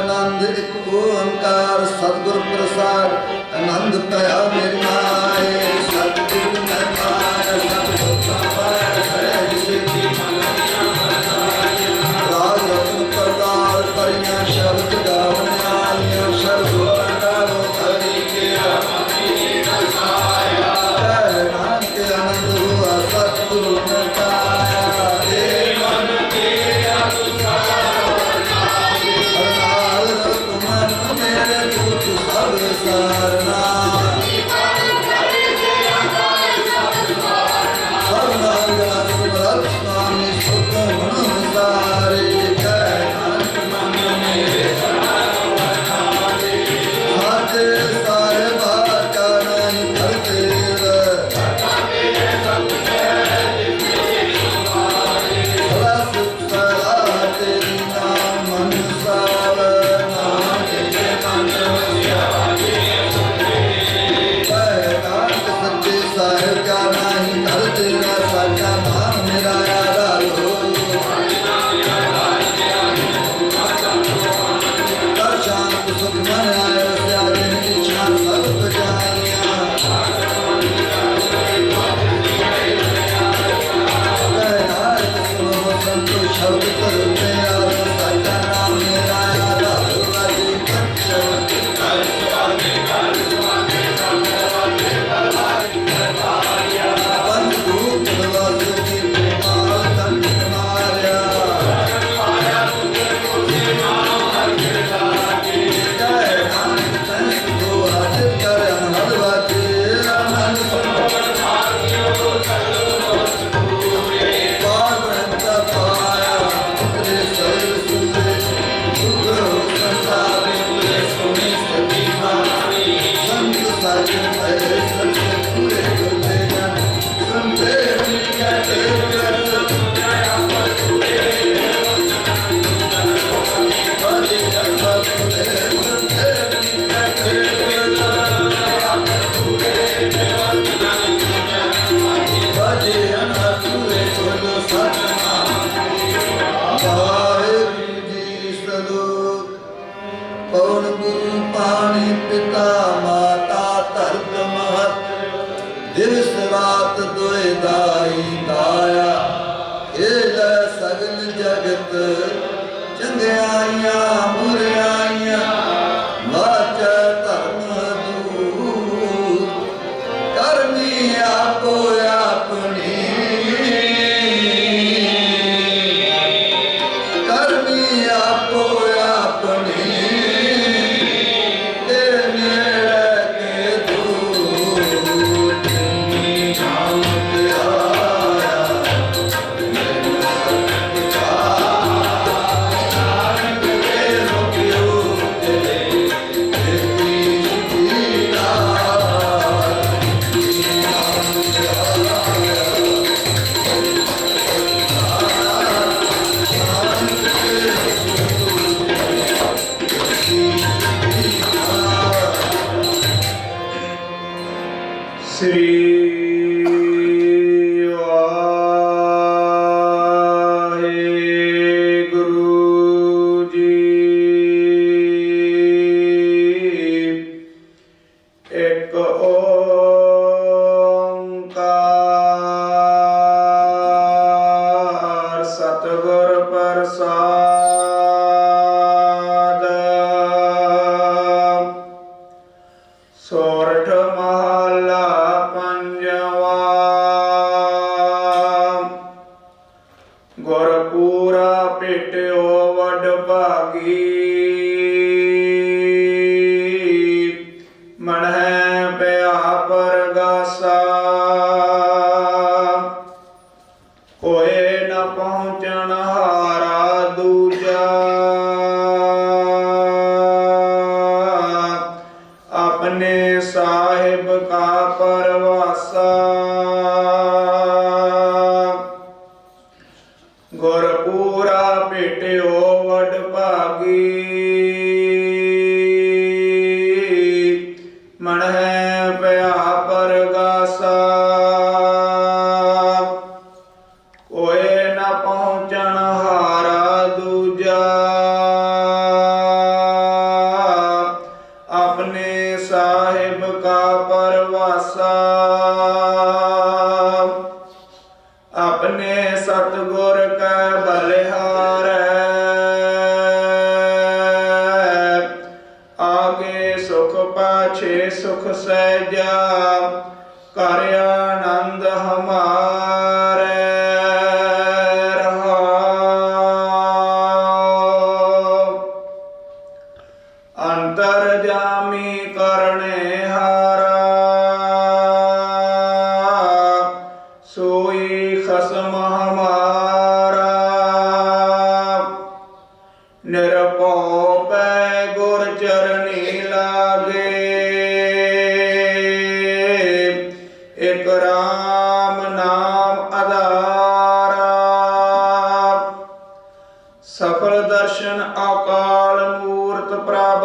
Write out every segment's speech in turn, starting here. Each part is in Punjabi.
ਆਨੰਦ ਇੱਕ ਓੰਕਾਰ ਸਤਿਗੁਰ ਪ੍ਰਸਾਦ ਆਨੰਦ ਭਇਆ Allah'tır. ਗੁਰਪੂਰਾ ਭੇਟਿਓ ਵੱਡ ਭਾਗੀ। ਮਨਹਿ ਪਿਆ ਪਰਗਾਸਾ। ਕੋਏ ਨ ਪਹੁੰਚਣ ਹਾਰਾ ਦੂਜਾ। ਆਪਣੇ ਸਾਹਿਬ ਕਾ ਪਰਵਾਸਾ। ਸੁਖ ਸਹਿਜਾ ਕਰ ਆਨੰਦ ਹਮਾਰੇ ਰਹਾਉ ਅੰਤਰ ਜਾਮੀ ਕਰਨੇ ਹਾਰਾ ਆਧਾਰਾ। ਸਫਲ ਦਰਸ਼ਨ ਅਕਾਲ ਮੂਰਤ ਪ੍ਰਭ।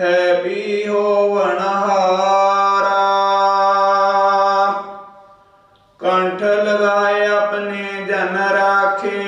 ਹੈ ਵੀ ਹੋਵਨ ਹਾਰਾ ਕੰਠ ਲਗਾਏ ਆਪਣੇ ਜਨ ਰਾਖੇ।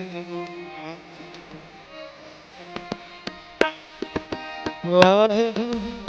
Mm-hmm. ਵਾਹਿਗੁਰੂ।